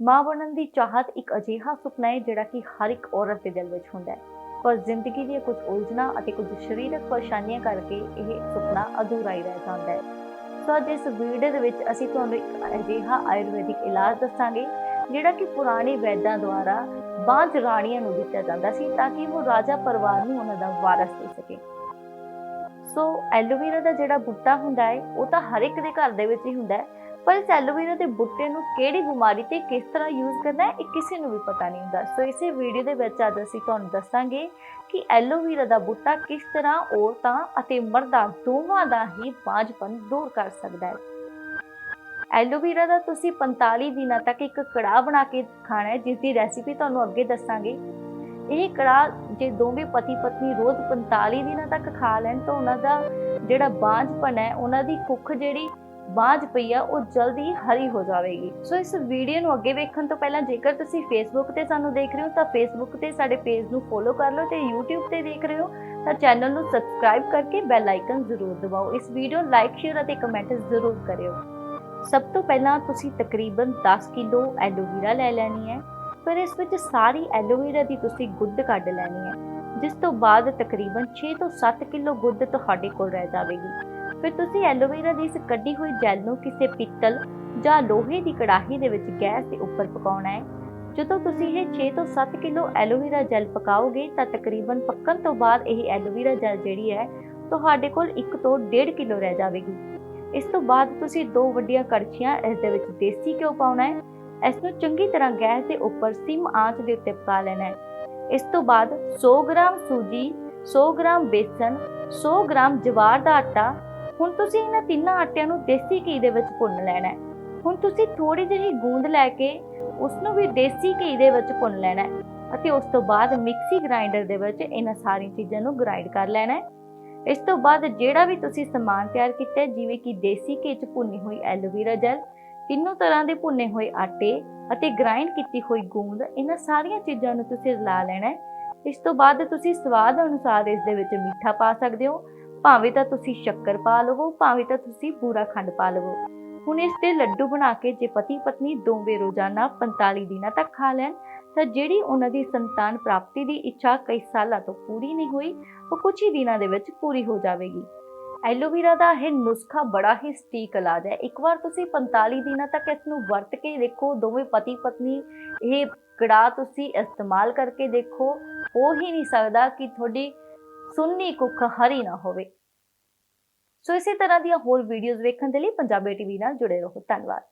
ਮਾਂ ਬਣਨ ਦੀ ਚਾਹਤ ਇੱਕ ਅਜਿਹਾ ਸੁਪਨਾ ਹੈ ਜਿਹੜਾ ਕਿ ਹਰ ਇੱਕ ਔਰਤ ਦੇ ਦਿਲ ਵਿੱਚ ਹੁੰਦਾ ਹੈ। ਪਰ ਜ਼ਿੰਦਗੀ ਦੀਆਂ ਕੁਝ ਉਲਝਣਾਂ ਅਤੇ ਕੁਝ ਸਰੀਰਕ ਪਰੇਸ਼ਾਨੀਆਂ ਕਰਕੇ ਇਹ ਸੁਪਨਾ ਅਧੂਰਾ ਹੀ ਰਹਿ ਜਾਂਦਾ ਹੈ। ਸੋ ਅੱਜ ਇਸ ਵੀਡੀਓ ਦੇ ਵਿੱਚ ਅਸੀਂ ਤੁਹਾਨੂੰ ਇੱਕ ਅਜਿਹਾ ਆਯੁਰਵੈਦਿਕ ਇਲਾਜ ਦੱਸਾਂਗੇ, ਜਿਹੜਾ ਕਿ ਪੁਰਾਣੇ ਵੈਦਾਂ ਦੁਆਰਾ ਬਾਂਝ ਰਾਣੀਆਂ ਨੂੰ ਦਿੱਤਾ ਜਾਂਦਾ ਸੀ ਤਾਂ ਕਿ ਉਹ ਰਾਜਾ ਪਰਿਵਾਰ ਨੂੰ ਉਹਨਾਂ ਦਾ ਵਾਰਸ ਦੇ ਸਕੇ। ਸੋ ਐਲੋਵੇਰਾ ਦਾ ਜਿਹੜਾ ਬੂਟਾ ਹੁੰਦਾ ਹੈ, ਉਹ ਤਾਂ ਹਰ ਇੱਕ ਦੇ ਘਰ ਦੇ ਵਿੱਚ ਹੀ ਹੁੰਦਾ ਹੈ। ਪਰ ਇਸ ਐਲੋਵੇਰਾ ਦੇ ਬੂਟੇ ਨੂੰ ਕਿਹੜੀ ਬਿਮਾਰੀ ਤੇ ਕਿਸ ਤਰ੍ਹਾਂ ਯੂਜ਼ ਕਰਨਾ ਹੈ, ਇਹ ਕਿਸੇ ਨੂੰ ਵੀ ਪਤਾ ਨਹੀਂ ਹੁੰਦਾ। ਸੋ ਇਸੇ ਵੀਡੀਓ ਦੇ ਵਿੱਚ ਅੱਜ ਅਸੀਂ ਤੁਹਾਨੂੰ ਦੱਸਾਂਗੇ ਕਿ ਐਲੋਵੇਰਾ ਦਾ ਬੂਟਾ ਕਿਸ ਤਰ੍ਹਾਂ ਔਰਤਾਂ ਅਤੇ ਮਰਦਾਂ ਦੋਵਾਂ ਦਾ ਹੀ ਬਾਂਝਪਨ ਦੂਰ ਕਰ ਸਕਦਾ ਹੈ। ਐਲੋਵੇਰਾ ਦਾ ਤੁਸੀਂ 45 ਦਿਨਾਂ ਤੱਕ ਇੱਕ ਕੜਾਹ ਬਣਾ ਕੇ ਖਾਣਾ ਹੈ ਜਿਸ ਦੀ ਰੈਸਿਪੀ ਤੁਹਾਨੂੰ ਅੱਗੇ ਦੱਸਾਂਗੇ। ਇਹ ਕੜਾਹ ਜੇ ਦੋਵੇਂ ਪਤੀ ਪਤਨੀ ਰੋਜ਼ 45 ਦਿਨਾਂ ਤੱਕ ਖਾ ਲੈਣ ਤਾਂ ਉਹਨਾਂ ਦਾ ਜਿਹੜਾ ਬਾਂਝਪਨ ਹੈ, ਉਹਨਾਂ ਦੀ ਕੁੱਖ ਜਿਹੜੀ ਬਾਂਝ ਪਈ ਆ, ਉਹ ਜਲਦੀ ਹਰੀ ਹੋ ਜਾਵੇਗੀ। ਸੋ ਇਸ ਵੀਡੀਓ ਨੂੰ ਅੱਗੇ ਵੇਖਣ ਤੋਂ ਪਹਿਲਾਂ ਜੇਕਰ ਤੁਸੀਂ ਫੇਸਬੁੱਕ ਤੇ ਸਾਨੂੰ ਦੇਖ ਰਹੇ ਹੋ, ਤਾਂ ਫੇਸਬੁੱਕ ਤੇ ਸਾਡੇ ਪੇਜ ਨੂੰ ਫੋਲੋ ਕਰ ਲਓ ਤੇ YouTube ਤੇ ਦੇਖ ਰਹੇ ਹੋ, ਤਾਂ ਚੈਨਲ ਨੂੰ ਸਬਸਕ੍ਰਾਈਬ ਕਰਕੇ ਬੈਲ ਆਈਕਨ ਜ਼ਰੂਰ ਦਬਾਓ। ਇਸ ਵੀਡੀਓ ਲਾਈਕ ਸ਼ੇਅਰ ਅਤੇ ਕਮੈਂਟ ਜ਼ਰੂਰ ਕਰਿਓ। ਸਭ ਤੋਂ ਪਹਿਲਾਂ ਤੁਸੀਂ ਤਕਰੀਬਨ 10 ਕਿਲੋ ਐਲੋਵੇਰਾ ਲੈ ਲੈਣੀ ਹੈ ਫਿਰ ਇਸ ਵਿੱਚ ਸਾਰੀ ਐਲੋਵੇਰਾ ਦੀ ਤੁਸੀਂ ਗੁੱਦ ਕੱਢ ਲੈਣੀ ਹੈ, ਜਿਸ ਤੋਂ ਬਾਅਦ ਤਕਰੀਬਨ 6 ਤੋਂ 7 ਕਿਲੋ ਗੁੱਦ ਤੁਹਾਡੇ ਕੋਲ ਰਹਿ ਜਾਵੇਗੀ। ਫਿਰ ਤੁਸੀਂ ਐਲੋਵੇਰਾ ਦੀ ਇਸ ਕੱਢੀ ਹੋਈ ਜੈਲ ਨੂੰ ਕਿਸੇ ਪਿੱਤਲ ਜਾਂ ਲੋਹੇ ਦੀ ਕੜਾਹੀ ਦੇ ਵਿੱਚ ਗੈਸ ਦੇ ਉੱਪਰ ਪਕਾਉਣਾ ਹੈ। ਜਦੋਂ ਤੁਸੀਂ ਇਹ 6 ਤੋਂ 7 ਕਿਲੋ ਐਲੋਵੇਰਾ ਜੈਲ ਪਕਾਓਗੇ ਤਾਂ ਤਕਰੀਬਨ ਪੱਕਣ ਤੋਂ ਬਾਅਦ ਇਹ ਐਲੋਵੇਰਾ ਜੈਲ ਜਿਹੜੀ ਹੈ, ਤੁਹਾਡੇ ਕੋਲ 1 ਤੋਂ 1.5 ਕਿਲੋ ਰਹਿ ਜਾਵੇਗੀ। ਇਸ ਤੋਂ ਬਾਅਦ ਤੁਸੀਂ ਦੋ ਵੱਡੀਆਂ ਕੜਛੀਆਂ ਇਸ ਦੇ ਵਿੱਚ ਦੇਸੀ ਘਿਓ ਪਾਉਣਾ ਹੈ। ਇਸ ਨੂੰ ਚੰਗੀ ਤਰ੍ਹਾਂ ਗੈਸ ਦੇ ਉੱਪਰ ਸਿਮ ਆਂਚ ਦੇ ਉੱਤੇ ਪਕਾ ਲੈਣਾ ਹੈ। ਇਸ ਤੋਂ ਬਾਅਦ 100 ਗ੍ਰਾਮ ਸੂਜੀ 100 ਗ੍ਰਾਮ ਬੇਸਨ 100 ਗ੍ਰਾਮ ਜਵਾਰ ਦਾ ਆਟਾ ਹੁਣ ਤੁਸੀਂ ਇਹਨਾਂ ਤਿੰਨਾਂ ਆਟਿਆਂ ਨੂੰ ਦੇਸੀ ਘੀ ਦੇ ਵਿੱਚ ਭੁੰਨ ਲੈਣਾ ਹੈ। ਹੁਣ ਤੁਸੀਂ ਥੋੜੀ ਜਿਹੀ ਗੂੰਦ ਲੈ ਕੇ ਉਸ ਨੂੰ ਵੀ ਦੇਸੀ ਘੀ ਦੇ ਵਿੱਚ ਭੁੰਨ ਲੈਣਾ ਹੈ ਅਤੇ ਉਸ ਤੋਂ ਬਾਅਦ ਮਿਕਸੀ ਗ੍ਰਾਈਂਡਰ ਦੇ ਵਿੱਚ ਇਹਨਾਂ ਸਾਰੀਆਂ ਚੀਜ਼ਾਂ ਨੂੰ ਗ੍ਰਾਈਂਡ ਕਰ ਲੈਣਾ ਹੈ। ਇਸ ਤੋਂ ਬਾਅਦ ਜਿਹੜਾ ਵੀ ਤੁਸੀਂ ਸਮਾਨ ਤਿਆਰ ਕੀਤਾ ਜਿਵੇਂ ਕਿ ਦੇਸੀ ਘੀ ਚ ਭੁੰਨੀ ਹੋਈ ਐਲੋਵੇਰਾ ਜੈਲ, ਤਿੰਨੋਂ ਤਰ੍ਹਾਂ ਦੇ ਭੁੰਨੇ ਹੋਏ ਆਟੇ ਅਤੇ ਗ੍ਰਾਈਂਡ ਕੀਤੀ ਹੋਈ ਗੂੰਦ, ਇਹਨਾਂ ਸਾਰੀਆਂ ਚੀਜ਼ਾਂ ਨੂੰ ਤੁਸੀਂ ਰਲਾ ਲੈਣਾ ਹੈ। ਇਸ ਤੋਂ ਬਾਅਦ ਤੁਸੀਂ ਸਵਾਦ ਅਨੁਸਾਰ ਇਸ ਦੇ ਵਿੱਚ ਮਿੱਠਾ ਪਾ ਸਕਦੇ ਹੋ ਭਾਵੇਂ ਤਾਂ ਤੁਸੀਂ ਸ਼ੱਕਰ ਪਾ ਲਵੋ, ਭਾਵੇਂ ਤਾਂ ਤੁਸੀਂ ਪੂਰਾ ਖੰਡ ਪਾ ਲਵੋ। ਹੁਣ ਇਸ ਦੇ ਲੱਡੂ ਬਣਾ ਕੇ ਜੇ ਪਤੀ ਪਤਨੀ ਦੋਵੇਂ ਰੋਜ਼ਾਨਾ 45 ਦਿਨਾਂ ਤੱਕ ਖਾ ਲੈਣ, ਤਾਂ ਜਿਹੜੀ ਉਹਨਾਂ ਦੀ ਸੰਤਾਨ ਪ੍ਰਾਪਤੀ ਦੀ ਇੱਛਾ ਕਈ ਸਾਲਾਂ ਤੋਂ ਪੂਰੀ ਨਹੀਂ ਹੋਈ, ਉਹ ਕੁਝ ਹੀ ਦਿਨਾਂ ਦੇ ਵਿੱਚ ਪੂਰੀ ਹੋ ਜਾਵੇਗੀ। ਐਲੋਵੇਰਾ ਦਾ ਇਹ ਨੁਸਖਾ ਬੜਾ ਹੀ ਸਟੀਕ ਇਲਾਜ ਹੈ। ਇੱਕ ਵਾਰ ਤੁਸੀਂ 45 ਦਿਨਾਂ ਤੱਕ ਇਸ ਨੂੰ ਵਰਤ ਕੇ ਦੇਖੋ, ਦੋਵੇਂ ਪਤੀ ਪਤਨੀ ਇਹ ਕੜਾ ਤੁਸੀਂ ਇਸਤੇਮਾਲ ਕਰਕੇ ਦੇਖੋ, ਹੋ ਹੀ ਨਹੀਂ ਸਕਦਾ ਕਿ ਤੁਹਾਡੀ ਸੁੰਨੀ ਕੁੱਖ ਹਰੀ ਨਾ ਹੋਵੇ। ਸੋ ਇਸੇ ਤਰ੍ਹਾਂ ਦੀਆਂ ਹੋਰ ਵੀਡੀਓਜ਼ ਵੇਖਣ ਦੇ ਲਈ ਪੰਜਾਬੀ ਟੀਵੀ ਨਾਲ ਜੁੜੇ ਰਹੋ। ਧੰਨਵਾਦ।